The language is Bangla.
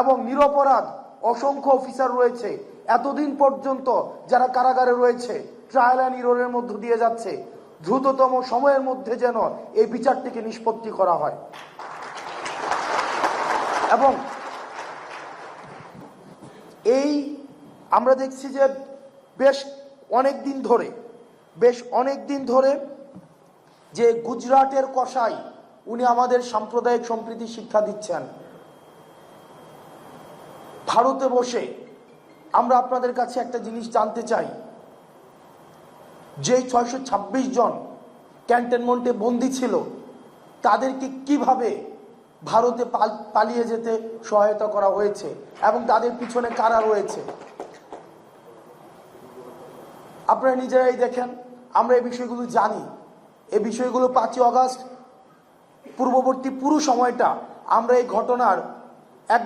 এবং নিরপরাধ অসংখ্য অফিসার রয়েছে। এতদিন পর্যন্ত যারা কারাগারে রয়েছে ট্রায়াল অ্যান্ড ইরোরের মধ্য দিয়ে যাচ্ছে, দ্রুততম সময়ের মধ্যে যেন এই বিচারটিকে নিষ্পত্তি করা হয়। এবং এই আমরা দেখছি যে বেশ অনেক দিন ধরে, বেশ অনেক দিন ধরে যে গুজরাটের কষাই উনি আমাদের সাম্প্রদায়িক সম্প্রীতি শিক্ষা দিচ্ছেন। ভারতে বসে আমরা আপনাদের কাছে একটা জিনিস জানতে চাই। যে ছয়শো ছাব্বিশ জন ক্যান্টনমেন্টে বন্দি ছিল, তাদেরকে কীভাবে ভারতে পালিয়ে যেতে সহায়তা করা হয়েছে এবং তাদের পিছনে কারা রয়েছে? আপনারা নিজেরাই দেখেন, আমরা এই বিষয়গুলো জানি। এই বিষয়গুলো পাঁচই অগাস্ট পূর্ববর্তী পুরো সময়টা আমরা এই ঘটনার একদম